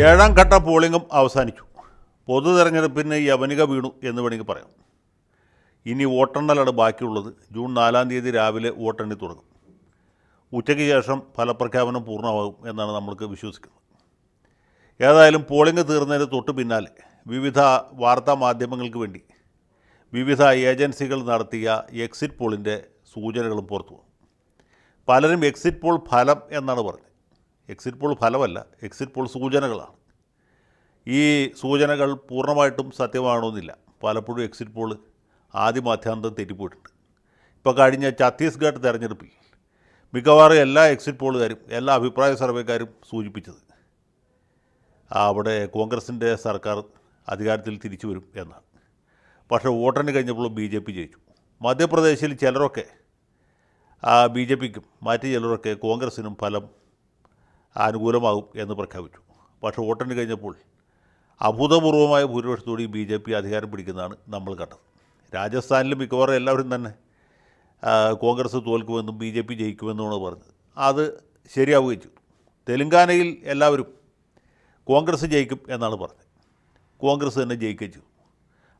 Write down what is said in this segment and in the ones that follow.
ഏഴാം ഘട്ട പോളിംഗും അവസാനിച്ചു. പൊതു തെരഞ്ഞെടുപ്പിന് യവനിക വീണു എന്ന് വേണമെങ്കിൽ പറയാം. ഇനി വോട്ടെണ്ണലാണ് ബാക്കിയുള്ളത്. ജൂൺ നാലാം തീയതി രാവിലെ വോട്ടെണ്ണി തുടങ്ങും. ഉച്ചയ്ക്ക് ശേഷം ഫലപ്രഖ്യാപനം പൂർണമാകും എന്നാണ് നമ്മൾക്ക് വിശ്വസിക്കുന്നത്. ഏതായാലും പോളിംഗ് തീർന്നതിന് തൊട്ട് പിന്നാലെ വിവിധ വാർത്താ മാധ്യമങ്ങൾക്ക് വേണ്ടി വിവിധ ഏജൻസികൾ നടത്തിയ എക്സിറ്റ് പോളിന്റെ സൂചനകളും പുറത്തു പലരും എക്സിറ്റ് പോൾ ഫലം എന്നാണ് പറഞ്ഞത്. എക്സിറ്റ് പോൾ ഫലമല്ല എക്സിറ്റ് പോൾ സൂചനകളാണ്. ഈ സൂചനകൾ പൂർണമായിട്ടും സത്യമാണോന്നില്ല. പലപ്പോഴും എക്സിറ്റ് പോൾ ആദ്യ മാധ്യാന്തം തെറ്റിപ്പോയിട്ടുണ്ട്. ഇപ്പോൾ കഴിഞ്ഞ ഛത്തീസ്ഗഡ് തെരഞ്ഞെടുപ്പിൽ മിക്കവാറും എല്ലാ എക്സിറ്റ് പോളുകാരും എല്ലാ അഭിപ്രായ സർവേക്കാരും സൂചിപ്പിച്ചത് അവിടെ കോൺഗ്രസിന്റെ സർക്കാർ അധികാരത്തിൽ തിരിച്ചു വരും എന്നാണ്. പക്ഷേ വോട്ടെണ്ണി കഴിഞ്ഞപ്പോൾ ബി ജെ പി ജയിച്ചു. മധ്യപ്രദേശിൽ ചിലരൊക്കെ ബി ജെ പിക്കും മറ്റ് ചിലരൊക്കെ കോൺഗ്രസിനും ഫലം അനുകൂലമാകും എന്ന് പ്രഖ്യാപിച്ചു. പക്ഷേ വോട്ടെണ്ണി കഴിഞ്ഞപ്പോൾ അഭൂതപൂർവമായ ഭൂരിപക്ഷത്തോടെ ബി ജെ പി അധികാരം പിടിക്കുന്നതാണ് നമ്മൾ കണ്ടത്. രാജസ്ഥാനിലും മിക്കവാറും എല്ലാവരും തന്നെ കോൺഗ്രസ് തോൽക്കുമെന്നും ബി ജെ പി ജയിക്കുമെന്നുമാണ് പറഞ്ഞത്. അത് ശരിയാവുകയും ചെയ്തു. തെലുങ്കാനയിൽ എല്ലാവരും കോൺഗ്രസ് ജയിക്കും എന്നാണ് പറഞ്ഞത്. കോൺഗ്രസ് തന്നെ ജയിക്കുകയും ചെയ്തു.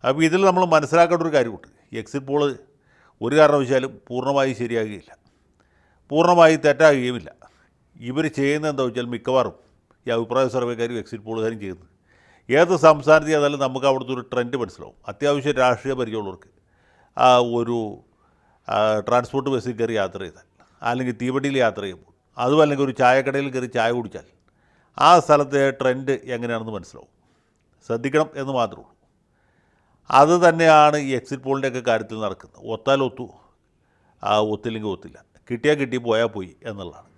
അപ്പോൾ ഇതിൽ നമ്മൾ മനസ്സിലാക്കേണ്ട ഒരു കാര്യമുണ്ട്. എക്സിറ്റ് പോൾ ഒരു കാരണവശാലും പൂർണമായി ശരിയാകുകയില്ല. പൂർണമായി തെറ്റാകുകയുമില്ല. ഇവർ ചെയ്യുന്നത് എന്താ വെച്ചാൽ മിക്കവാറും ഈ അഭിപ്രായ സർവേക്കാരും എക്സിറ്റ് പോളുകാരും ചെയ്യുന്നത്. ഏത് സംസ്ഥാനത്ത് ചെയ്താലും നമുക്ക് അവിടുത്തെ ഒരു ട്രെൻഡ് മനസ്സിലാവും. അത്യാവശ്യം രാഷ്ട്രീയ പരിചയമുള്ളവർക്ക് ആ ഒരു ട്രാൻസ്പോർട്ട് ബസ്സിൽ കയറി യാത്ര ചെയ്താൽ അല്ലെങ്കിൽ തീവണ്ടിയിൽ യാത്ര ചെയ്യുമ്പോൾ അതും അല്ലെങ്കിൽ ഒരു ചായക്കടയിൽ കയറി ചായ കുടിച്ചാൽ ആ സ്ഥലത്തെ ട്രെൻഡ് എങ്ങനെയാണെന്ന് മനസ്സിലാവും. ശ്രദ്ധിക്കണം എന്ന് മാത്രമേ ഉള്ളൂ. അത് തന്നെയാണ് ഈ എക്സിറ്റ് പോളിന്റെയൊക്കെ കാര്യത്തിൽ നടക്കുന്നത്. ഒത്താൽ ഒത്തു ഒത്തില്ലെങ്കിൽ ഒത്തില്ല. കിട്ടിയാൽ കിട്ടി പോയാൽ പോയി എന്നുള്ളതാണ്.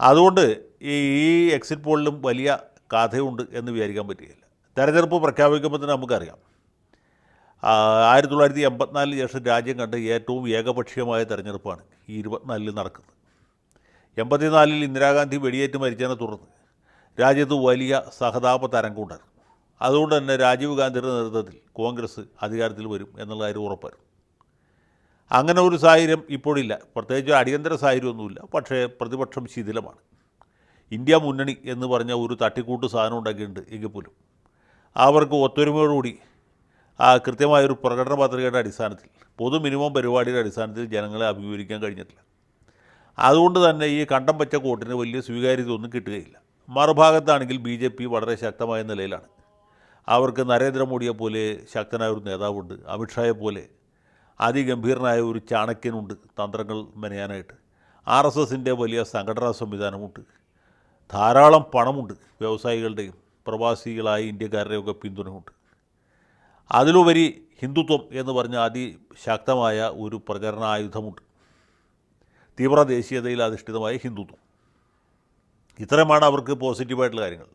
അതുകൊണ്ട് ഈ എക്സിറ്റ് പോളിലും വലിയ കഥയുണ്ട് എന്ന് വിചാരിക്കാൻ പറ്റുകയില്ല. തെരഞ്ഞെടുപ്പ് പ്രഖ്യാപിക്കുമ്പോൾ തന്നെ നമുക്കറിയാം. ആയിരത്തി തൊള്ളായിരത്തി എൺപത്തിനാലിന് ശേഷം രാജ്യം കണ്ട ഏറ്റവും ഏകപക്ഷീയമായ തെരഞ്ഞെടുപ്പാണ് ഈ ഇരുപത്തിനാലിൽ നടക്കുന്നത്. എൺപത്തിനാലിൽ ഇന്ദിരാഗാന്ധി വെടിയേറ്റ് മരിച്ചതിനെ തുടർന്ന് രാജ്യത്ത് വലിയ സഹതാപ തരംഗമുണ്ടായിരുന്നു. അതുകൊണ്ട് തന്നെ രാജീവ് ഗാന്ധിയുടെ നേതൃത്വത്തിൽ കോൺഗ്രസ് അധികാരത്തിൽ വരും എന്നുള്ള കാര്യം ഉറപ്പായിരുന്നു. അങ്ങനെ ഒരു സാഹചര്യം ഇപ്പോഴില്ല. പ്രത്യേകിച്ച് അടിയന്തര സാഹചര്യമൊന്നുമില്ല. പക്ഷേ പ്രതിപക്ഷം ശിഥിലമാണ്. ഇന്ത്യ മുന്നണി എന്ന് പറഞ്ഞ ഒരു തട്ടിക്കൂട്ട് സാധനം ഉണ്ടാക്കിയിട്ടുണ്ട് എങ്കിൽ പോലും. അവർക്ക് ഒത്തൊരുമയോടുകൂടി ആ കൃത്യമായൊരു പ്രകടന പത്രികയുടെ അടിസ്ഥാനത്തിൽ പൊതു മിനിമം പരിപാടിയുടെ അടിസ്ഥാനത്തിൽ ജനങ്ങളെ അഭിമുഖീകരിക്കാൻ കഴിഞ്ഞിട്ടില്ല. അതുകൊണ്ട് തന്നെ ഈ കണ്ടം പച്ച കോട്ടിന് വലിയ സ്വീകാര്യത ഒന്നും കിട്ടുകയില്ല. മറുഭാഗത്താണെങ്കിൽ ബി ജെ പി വളരെ ശക്തമായ നിലയിലാണ്. അവർക്ക് നരേന്ദ്രമോദിയെ പോലെ ശക്തനായ ഒരു നേതാവുണ്ട് അമിത്ഷായെ പോലെ അതിഗംഭീരനായ ഒരു ചാണക്യനുണ്ട് തന്ത്രങ്ങൾ മെനയാനായിട്ട്. ആർ എസ് എസിന്റെ വലിയ സംഘടനാ സംവിധാനമുണ്ട്. ധാരാളം പണമുണ്ട് വ്യവസായികളുടെയും പ്രവാസികളായ ഇന്ത്യക്കാരുടെയൊക്കെ പിന്തുണയുണ്ട്. അതിലുപരി ഹിന്ദുത്വം എന്ന് പറഞ്ഞ അതിശക്തമായ ഒരു പ്രചരണ ആയുധമുണ്ട് തീവ്ര ദേശീയതയിൽ അധിഷ്ഠിതമായ ഹിന്ദുത്വം. ഇത്രയുമാണ് അവർക്ക് പോസിറ്റീവായിട്ടുള്ള കാര്യങ്ങൾ.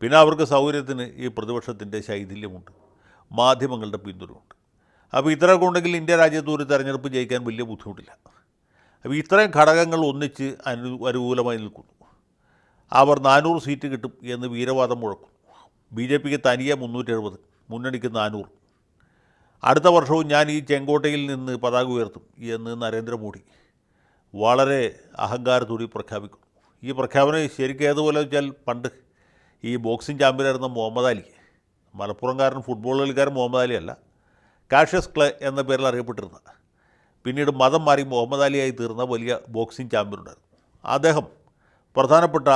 പിന്നെ അവർക്ക് സൗകര്യത്തിന് ഈ പ്രതിപക്ഷത്തിന്റെ ശൈഥില്യമുണ്ട്. മാധ്യമങ്ങളുടെ പിന്തുണയുണ്ട്. അപ്പോൾ ഇത്രയൊക്കെ ഉണ്ടെങ്കിൽ ഇന്ത്യ രാജ്യത്ത് ഒരു തെരഞ്ഞെടുപ്പ് ജയിക്കാൻ വലിയ ബുദ്ധിമുട്ടില്ല. അപ്പോൾ ഇത്രയും ഘടകങ്ങൾ ഒന്നിച്ച് അനു അനുകൂലമായി നിൽക്കുന്നു. അവർ നാനൂറ് സീറ്റ് കിട്ടും എന്ന് വീരവാദം മുഴക്കും ബി ജെ പിക്ക് തനിയെ മുന്നൂറ്റി എഴുപത് മുന്നണിക്ക് നാനൂറ്. അടുത്ത വർഷവും ഞാൻ ഈ ചെങ്കോട്ടയിൽ നിന്ന് പതാക ഉയർത്തും എന്ന് നരേന്ദ്രമോദി വളരെ അഹങ്കാരത്തോടി പ്രഖ്യാപിക്കുന്നു. ഈ പ്രഖ്യാപനം ശരിക്കും ഏതുപോലെ വെച്ചാൽ പണ്ട് ഈ ബോക്സിംഗ് ചാമ്പ്യനായിരുന്ന മുഹമ്മദ് അലി മലപ്പുറംകാരൻ ഫുട്ബോൾ കളിക്കാരൻ മുഹമ്മദ് അലി അല്ല കാഷ്യസ് ക്ലേ എന്ന പേരിൽ അറിയപ്പെട്ടിരുന്നത്. പിന്നീട് മതം മാറി മുഹമ്മദ് അലിയായി തീർന്ന വലിയ ബോക്സിംഗ് ചാമ്പ്യൻ ഉണ്ടായിരുന്നു അദ്ദേഹം പ്രധാനപ്പെട്ട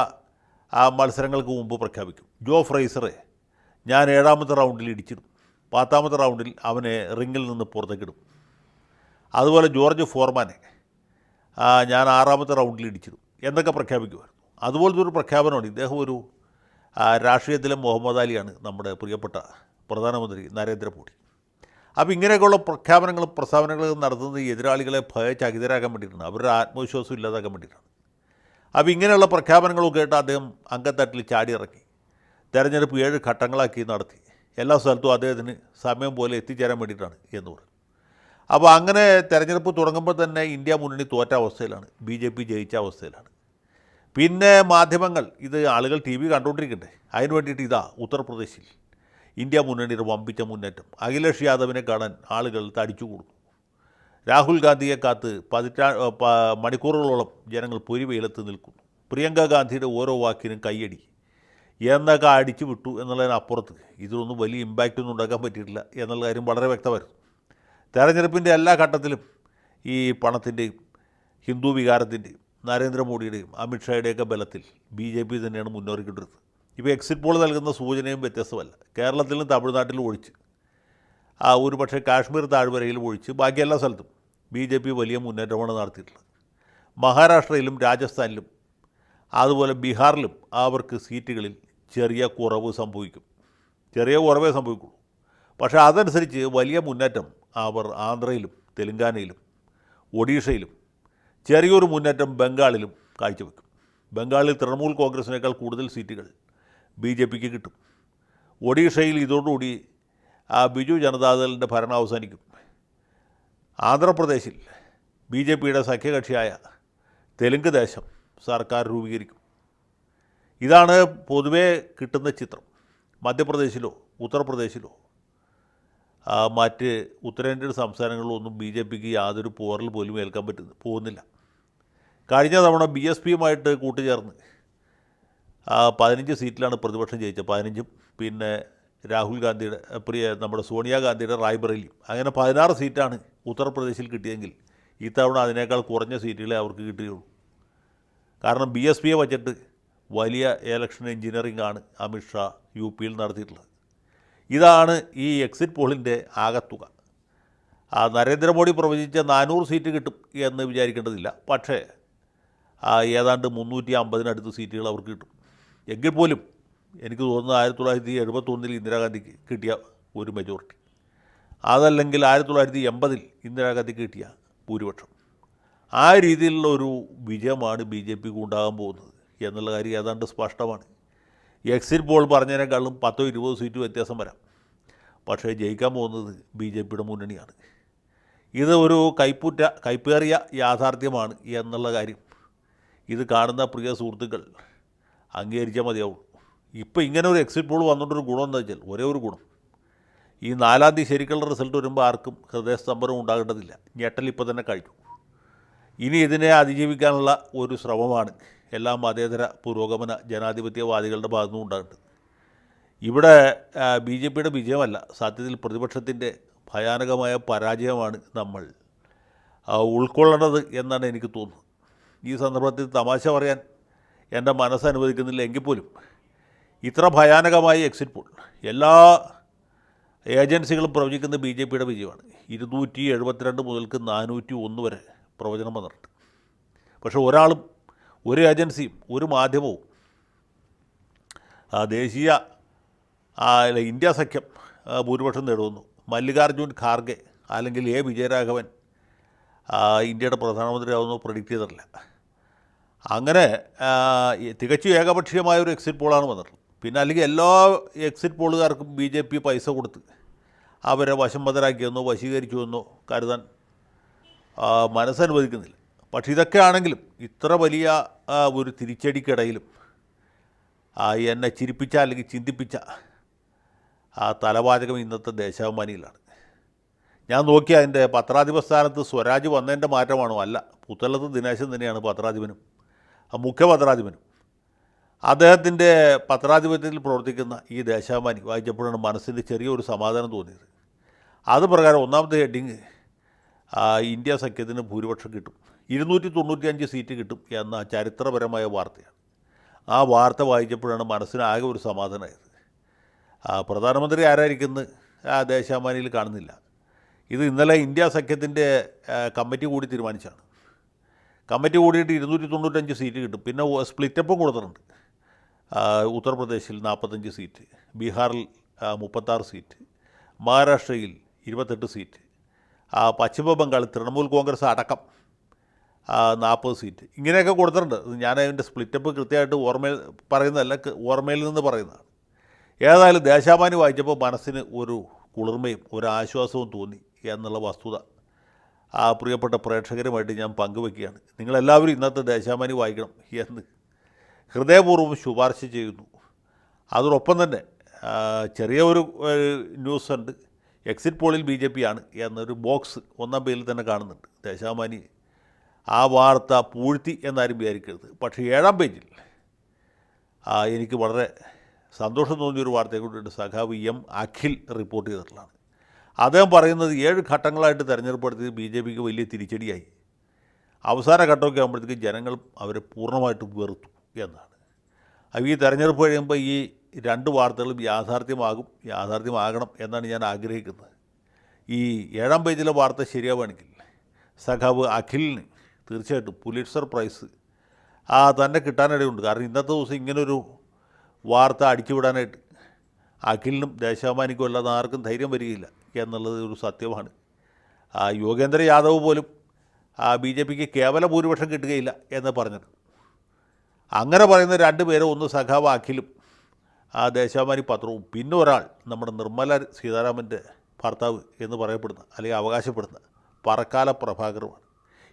ആ മത്സരങ്ങൾക്ക് മുമ്പ് പ്രഖ്യാപിക്കും. ജോ ഫ്രൈസറെ ഞാൻ ഏഴാമത്തെ റൗണ്ടിൽ ഇടിച്ചിടും. പത്താമത്തെ റൗണ്ടിൽ അവനെ റിങ്ങിൽ നിന്ന് പുറത്തേക്കിടും. അതുപോലെ ജോർജ് ഫോർമാനെ ഞാൻ ആറാമത്തെ റൗണ്ടിൽ ഇടിച്ചിടും എന്നൊക്കെ പ്രഖ്യാപിക്കുമായിരുന്നു. അതുപോലത്തെ ഒരു പ്രഖ്യാപനമാണ് ഇദ്ദേഹം ഒരു രാഷ്ട്രീയത്തിലെ മുഹമ്മദ് അലിയാണ് നമ്മുടെ പ്രിയപ്പെട്ട പ്രധാനമന്ത്രി നരേന്ദ്രമോദി. അപ്പോൾ ഇങ്ങനെയൊക്കെയുള്ള പ്രഖ്യാപനങ്ങളും പ്രസ്താവനകളും നടത്തുന്നത് എതിരാളികളെ ഭയചകിതരാക്കാൻ വേണ്ടിയിട്ടാണ്. അവരുടെ ആത്മവിശ്വാസം ഇല്ലാതാക്കാൻ വേണ്ടിയിട്ടാണ്. അപ്പോൾ ഇങ്ങനെയുള്ള പ്രഖ്യാപനങ്ങളും കേട്ട് അദ്ദേഹം അങ്കത്തട്ടിൽ ചാടിയിറക്കി. തെരഞ്ഞെടുപ്പ് ഏഴ് ഘട്ടങ്ങളാക്കി നടത്തി. എല്ലാ സ്ഥലത്തും അദ്ദേഹത്തിന് സമയം പോലെ എത്തിച്ചേരാൻ വേണ്ടിയിട്ടാണ് എന്ന് പറഞ്ഞു. അപ്പോൾ അങ്ങനെ തെരഞ്ഞെടുപ്പ് തുടങ്ങുമ്പോൾ തന്നെ ഇന്ത്യ മുന്നണി തോറ്റ അവസ്ഥയിലാണ്. ബി ജെ പി ജയിച്ച അവസ്ഥയിലാണ്. പിന്നെ മാധ്യമങ്ങൾ ഇത് ആളുകൾ ടി വി കണ്ടുകൊണ്ടിരിക്കട്ടെ അതിന് വേണ്ടിയിട്ട് ഇതാ ഉത്തർപ്രദേശിൽ. ഇന്ത്യ മുന്നണിയുടെ വമ്പിച്ച മുന്നേറ്റം. അഖിലേഷ് യാദവിനെ കാണാൻ ആളുകൾ തടിച്ചു കൂടുന്നു രാഹുൽ ഗാന്ധിയെ കാത്ത് പതിറ്റാ മണിക്കൂറുകളോളം ജനങ്ങൾ പൊരിവെയിലത്ത് നിൽക്കുന്നു. പ്രിയങ്ക ഗാന്ധിയുടെ ഓരോ വാക്കിനും കൈയടി. എന്നൊക്കെ അടിച്ചു വിട്ടു എന്നുള്ളതിനപ്പുറത്ത് ഇതിലൊന്നും വലിയ ഇമ്പാക്റ്റ് ഒന്നും ഉണ്ടാക്കാൻ പറ്റിയിട്ടില്ല എന്നുള്ള കാര്യം വളരെ വ്യക്തമായിരുന്നു. തെരഞ്ഞെടുപ്പിന്റെ എല്ലാ ഘട്ടത്തിലും ഈ പണത്തിന്റെയും ഹിന്ദു വികാരത്തിന്റെയും നരേന്ദ്രമോദിയുടെയും അമിത്ഷായുടെയൊക്കെ ബലത്തിൽ ബി ജെ പി തന്നെയാണ് മുന്നേറിക്കൊണ്ടിരുന്നത്. ഇപ്പോൾ എക്സിറ്റ് പോൾ നൽകുന്ന സൂചനയും വ്യത്യസ്തമല്ല. കേരളത്തിലും തമിഴ്നാട്ടിലും ഒഴിച്ച്. ആ ഒരു പക്ഷേ കാശ്മീർ താഴ്വരയിൽ ഒഴിച്ച് ബാക്കി എല്ലാ സ്ഥലത്തും ബി ജെ പി വലിയ മുന്നേറ്റമാണ് നടത്തിയിട്ടുള്ളത്. മഹാരാഷ്ട്രയിലും രാജസ്ഥാനിലും അതുപോലെ ബീഹാറിലും അവർക്ക് സീറ്റുകളിൽ ചെറിയ കുറവ് സംഭവിക്കും. ചെറിയ കുറവേ സംഭവിക്കുള്ളൂ. പക്ഷേ അതനുസരിച്ച് വലിയ മുന്നേറ്റം അവർ ആന്ധ്രയിലും തെലുങ്കാനയിലും ഒഡീഷയിലും ചെറിയൊരു മുന്നേറ്റം ബംഗാളിലും കാഴ്ചവെക്കും. ബംഗാളിൽ തൃണമൂൽ കോൺഗ്രസിനേക്കാൾ കൂടുതൽ സീറ്റുകൾ ബി ജെ പിക്ക് കിട്ടും. ഒഡീഷയിൽ ഇതോടുകൂടി ആ ബിജു ജനതാദളിന്റെ ഭരണം അവസാനിക്കും. ആന്ധ്രാപ്രദേശിൽ ബി ജെ പിയുടെ സഖ്യകക്ഷിയായ തെലുങ്ക് ദേശം സർക്കാർ രൂപീകരിക്കും. ഇതാണ് പൊതുവേ കിട്ടുന്ന ചിത്രം. മധ്യപ്രദേശിലോ ഉത്തർപ്രദേശിലോ മറ്റ് ഉത്തരേന്ത്യൻ സംസ്ഥാനങ്ങളിലൊന്നും ബി ജെ പിക്ക് യാതൊരു പോറൽ പോലും ഏൽക്കാൻ പറ്റുന്നു പോകുന്നില്ല. കഴിഞ്ഞ തവണ ബി എസ് പിയുമായിട്ട് കൂട്ടുചേർന്ന് ആ, പതിനഞ്ച് സീറ്റിലാണ് പ്രതിപക്ഷം ജയിച്ചത്. പതിനഞ്ചും പിന്നെ രാഹുൽ ഗാന്ധിയുടെ പ്രിയ നമ്മുടെ സോണിയാഗാന്ധിയുടെ റായ്ബറേലിയും അങ്ങനെ പതിനാറ് സീറ്റാണ് ഉത്തർപ്രദേശിൽ കിട്ടിയെങ്കിൽ ഇത്തവണ അതിനേക്കാൾ കുറഞ്ഞ സീറ്റുകളെ അവർക്ക് കിട്ടുകയുള്ളൂ കാരണം ബി എസ് പിയെ വച്ചിട്ട് വലിയ ഇലക്ഷൻ എഞ്ചിനീയറിംഗ് ആണ് അമിത്ഷാ യു പിയിൽ നടത്തിയിട്ടുള്ളത്. ഇതാണ് ഈ എക്സിറ്റ് പോളിന്റെ ആകത്തുക. ആ നരേന്ദ്രമോദി പ്രവചിച്ച നാനൂറ് സീറ്റ് കിട്ടും എന്ന് വിചാരിക്കേണ്ടതില്ല. പക്ഷേ ഏതാണ്ട് മുന്നൂറ്റി അമ്പതിനടുത്ത് സീറ്റുകൾ അവർക്ക് കിട്ടും. എങ്കിൽ പോലും എനിക്ക് തോന്നുന്നത് ആയിരത്തി തൊള്ളായിരത്തി എഴുപത്തൊന്നിൽ ഇന്ദിരാഗാന്ധിക്ക് കിട്ടിയ ഒരു മെജോറിറ്റി അതല്ലെങ്കിൽ ആയിരത്തി തൊള്ളായിരത്തി എൺപതിൽ ഇന്ദിരാഗാന്ധിക്ക് കിട്ടിയ ഭൂരിപക്ഷം. ആ രീതിയിലുള്ള ഒരു വിജയമാണ് ബി ജെ പിക്ക് ഉണ്ടാകാൻ പോകുന്നത് എന്നുള്ള കാര്യം ഏതാണ്ട് സ്പഷ്ടമാണ്. എക്സിറ്റ് പോൾ പറഞ്ഞതിനേക്കാളും പത്തോ ഇരുപതോ സീറ്റ് വ്യത്യാസം വരാം. പക്ഷേ ജയിക്കാൻ പോകുന്നത് ബി ജെ പിയുടെ മുന്നണിയാണ്. ഇത് ഒരു കൈപ്പുറ്റ കൈപ്പേറിയ യാഥാർത്ഥ്യമാണ് എന്നുള്ള കാര്യം. ഇത് കാണുന്ന പ്രിയ സുഹൃത്തുക്കൾ അംഗീകരിച്ചാൽ മതിയാവും. ഇപ്പോൾ ഇങ്ങനെ ഒരു എക്സിറ്റ് പോൾ വന്നുകൊണ്ടൊരു ഗുണം എന്താ വെച്ചാൽ ഒരേ ഒരു ഗുണം. ഈ നാലാം തീയതി ശരിക്കുള്ള റിസൾട്ട് വരുമ്പോൾ ആർക്കും ഹൃദയസ്തംഭനം ഉണ്ടാകേണ്ടതില്ല. ഞെട്ടൽ ഇപ്പോൾ തന്നെ കഴിഞ്ഞു ഇനി ഇതിനെ അതിജീവിക്കാനുള്ള ഒരു ശ്രമമാണ് എല്ലാ മതേതര പുരോഗമന ജനാധിപത്യവാദികളുടെ ഭാഗത്തു നിന്നും ഉണ്ടാകേണ്ടത്. ഇവിടെ ബി ജെ പിയുടെ വിജയമല്ല സത്യത്തിൽ പ്രതിപക്ഷത്തിന്റെ ഭയാനകമായ പരാജയമാണ് നമ്മൾ ഉൾക്കൊള്ളേണ്ടത് എന്നാണ് എനിക്ക് തോന്നുന്നത്. ഈ സന്ദർഭത്തിൽ തമാശ പറയാൻ എന്റെ മനസ്സ് അനുവദിക്കുന്നില്ല എങ്കിൽ പോലും. ഇത്ര ഭയാനകമായ എക്സിറ്റ് പോൾ എല്ലാ ഏജൻസികളും പ്രവചിക്കുന്ന ബി ജെ പിയുടെ വിജയമാണ്. ഇരുന്നൂറ്റി എഴുപത്തിരണ്ട് മുതൽക്ക് നാനൂറ്റി ഒന്ന് വരെ പ്രവചനം വന്നിട്ടുണ്ട്. പക്ഷേ ഒരാളും ഒരു ഏജൻസിയും ഒരു മാധ്യമവും ദേശീയ ഇന്ത്യ സഖ്യം ഭൂരിപക്ഷം നേടുന്നു. മല്ലികാർജുൻ ഖാർഗെ അല്ലെങ്കിൽ എ. വിജയരാഘവൻ ഇന്ത്യയുടെ പ്രധാനമന്ത്രിയാവുന്നു പ്രഡിക്റ്റ് ചെയ്തിട്ടില്ല. അങ്ങനെ തികച്ചു ഏകപക്ഷീയമായ ഒരു എക്സിറ്റ് പോളാണ് വന്നിട്ടുള്ളത് പിന്നെ അല്ലെങ്കിൽ എല്ലാ എക്സിറ്റ് പോളുകാർക്കും ബി ജെ പി പൈസ കൊടുത്ത് അവരെ വശംബദ്ധരാക്കിയെന്നോ വശീകരിച്ചുവെന്നോ കരുതാൻ മനസ്സനുവദിക്കുന്നില്ല. പക്ഷേ ഇതൊക്കെ ആണെങ്കിലും ഇത്ര വലിയ ഒരു തിരിച്ചടിക്കിടയിലും എന്നെ ചിരിപ്പിച്ച അല്ലെങ്കിൽ ചിന്തിപ്പിച്ച ആ തലവാചകം ഇന്നത്തെ ദേശാഭിമാനിയിലാണ്. ഞാൻ നോക്കിയ അതിന്റെ പത്രാധിപ സ്ഥാനത്ത് സ്വരാജ് വന്നതിന്റെ മാറ്റമാണോ? അല്ല. പുത്തലത്ത് ദിനേശൻ തന്നെയാണ് പത്രാധിപനും. മുഖ്യ പത്രാധിപനും അദ്ദേഹത്തിന്റെ പത്രാധിപത്യത്തിൽ പ്രവർത്തിക്കുന്ന ഈ ദേശാഭിമാനി വായിച്ചപ്പോഴാണ് മനസ്സിന് ചെറിയൊരു സമാധാനം തോന്നിയത്. അത് പ്രകാരം ഒന്നാമത്തെ ഹെഡിങ് ഇന്ത്യ സഖ്യത്തിന് ഭൂരിപക്ഷം കിട്ടും. ഇരുന്നൂറ്റി തൊണ്ണൂറ്റിയഞ്ച് സീറ്റ് കിട്ടും എന്ന ചരിത്രപരമായ വാർത്തയാണ്. ആ വാർത്ത വായിച്ചപ്പോഴാണ് മനസ്സിന് ആകെ ഒരു സമാധാനമായത്. പ്രധാനമന്ത്രി ആരായിരിക്കുന്നത് ആ ദേശാഭിമാനിയിൽ കാണുന്നില്ല. ഇത് ഇന്നലെ ഇന്ത്യ സഖ്യത്തിന്റെ കമ്മിറ്റി കൂടി തീരുമാനിച്ചാണ്. കമ്മിറ്റി കൂടിയിട്ട് ഇരുന്നൂറ്റി തൊണ്ണൂറ്റഞ്ച് സീറ്റ് കിട്ടും. പിന്നെ സ്പ്ലിറ്റപ്പും കൊടുത്തിട്ടുണ്ട്. ഉത്തർപ്രദേശിൽ നാൽപ്പത്തഞ്ച് സീറ്റ് ബീഹാറിൽ മുപ്പത്താറ് സീറ്റ് മഹാരാഷ്ട്രയിൽ ഇരുപത്തെട്ട് സീറ്റ് പശ്ചിമ ബംഗാളിൽ തൃണമൂൽ കോൺഗ്രസ് അടക്കം നാൽപ്പത് സീറ്റ്. ഇങ്ങനെയൊക്കെ കൊടുത്തിട്ടുണ്ട്. ഞാൻ അതിന്റെ സ്പ്ലിറ്റപ്പ് കൃത്യമായിട്ട് ഓർമ്മയിൽ പറയുന്നതല്ല ഓർമ്മയിൽ നിന്ന് പറയുന്നതാണ്. ഏതായാലും ദേശാഭിമാനി വായിച്ചപ്പോൾ മനസ്സിന് ഒരു കുളിർമയും ഒരു ആശ്വാസവും തോന്നി എന്നുള്ള വസ്തുത ആ പ്രിയപ്പെട്ട പ്രേക്ഷകരുമായിട്ട് ഞാൻ പങ്കുവെക്കുകയാണ്. നിങ്ങളെല്ലാവരും ഇന്നത്തെ ദേശാഭിമാനി വായിക്കണം എന്ന്. ഹൃദയപൂർവം ശുപാർശ ചെയ്യുന്നു. അതോടൊപ്പം തന്നെ ചെറിയ ഒരു ന്യൂസ് ഉണ്ട് എക്സിറ്റ് പോളിൽ ബി ജെ പി ആണ് എന്നൊരു ബോക്സ് ഒന്നാം പേരിൽ തന്നെ കാണുന്നുണ്ട്. ദേശാഭിമാനി ആ വാർത്ത പൂഴ്ത്തി എന്നാരും വിചാരിക്കരുത്. പക്ഷേ ഏഴാം പേജിൽ എനിക്ക് വളരെ സന്തോഷം തോന്നിയൊരു വാർത്തയെ കൊണ്ടിട്ട് സഖാവ് എം അഖിൽ റിപ്പോർട്ട് ചെയ്തിട്ടുള്ളതാണ്. അദ്ദേഹം പറയുന്നത് ഏഴ് ഘട്ടങ്ങളായിട്ട് തിരഞ്ഞെടുപ്പ് നടത്തിയത് ബി ജെ പിക്ക് വലിയ തിരിച്ചടിയായി. അവസാന ഘട്ടമൊക്കെ ആകുമ്പോഴത്തേക്ക് ജനങ്ങൾ അവരെ പൂർണമായിട്ട് വെറുത്തു എന്നാണ്. അപ്പോൾ ഈ തെരഞ്ഞെടുപ്പ് കഴിയുമ്പോൾ ഈ രണ്ട് വാർത്തകളും യാഥാർത്ഥ്യമാകും യാഥാർത്ഥ്യമാകണം എന്നാണ് ഞാൻ ആഗ്രഹിക്കുന്നത്. ഈ ഏഴാം പേജിലെ വാർത്ത ശരിയാവുകയാണെങ്കിൽ സഖാവ് അഖിലിന് തീർച്ചയായിട്ടും പുലിറ്റ്സർ പ്രൈസ് ആ തന്നെ കിട്ടാനിടയുണ്ട്. കാരണം ഇന്നത്തെ ദിവസം ഇങ്ങനൊരു വാർത്ത അടിച്ചുവിടാനായിട്ട് അഖിലിനും ദേശാഭിമാനിക്കും അല്ലാതെ ആർക്കും ധൈര്യം വരികയില്ല. എന്നുള്ളത് ഒരു സത്യമാണ്. ആ യോഗേന്ദ്ര യാദവ് പോലും ബി ജെ പിക്ക് കേവല ഭൂരിപക്ഷം കിട്ടുകയില്ല എന്ന് പറഞ്ഞത്. അങ്ങനെ പറയുന്ന രണ്ട് പേരും ഒന്ന് സഖാവ് അഖിലും ആ ദേശാഭിമാനി പത്രവും പിന്നെ ഒരാൾ നമ്മുടെ നിർമ്മല സീതാരാമന്റെ ഭർത്താവ് എന്ന് പറയപ്പെടുന്ന അല്ലെങ്കിൽ അവകാശപ്പെടുന്ന പറക്കാല പ്രഭാകറുമാണ്.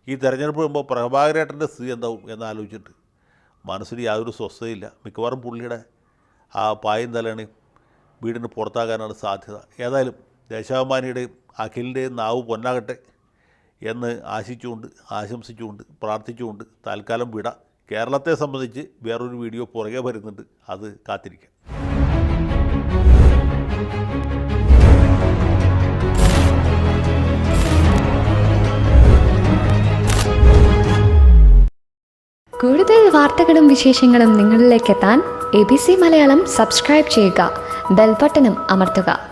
ഈ തെരഞ്ഞെടുപ്പ് വരുമ്പോൾ പ്രഭാകരേട്ടന്റെ സ്ഥിതി എന്താവും എന്ന് ആലോചിച്ചിട്ട് മനസ്സിന് യാതൊരു സ്വസ്ഥതയില്ല. മിക്കവാറും പുള്ളിയുടെ ആ പായും തലണയും വീടിന് പുറത്താകാനാണ് സാധ്യത. ഏതായാലും ദേശാഭിമാനിയുടെയും അഖിലിന്റെയും നാവ് പൊന്നാകട്ടെ എന്ന് ആശിച്ചുകൊണ്ട് ആശംസിച്ചുകൊണ്ട് പ്രാർത്ഥിച്ചുകൊണ്ട് തൽക്കാലം വിട. കേരളത്തെ സംബന്ധിച്ച് വേറൊരു വീഡിയോ പുറകെ വരുന്നുണ്ട്. അത് കാത്തിരിക്കാം. കൂടുതൽ വാർത്തകളും വിശേഷങ്ങളും നിങ്ങളിലേക്ക് എത്താൻ A B C Malayalam subscribe ചെയ്യുക. ബെൽബട്ടനും അമർത്തുക.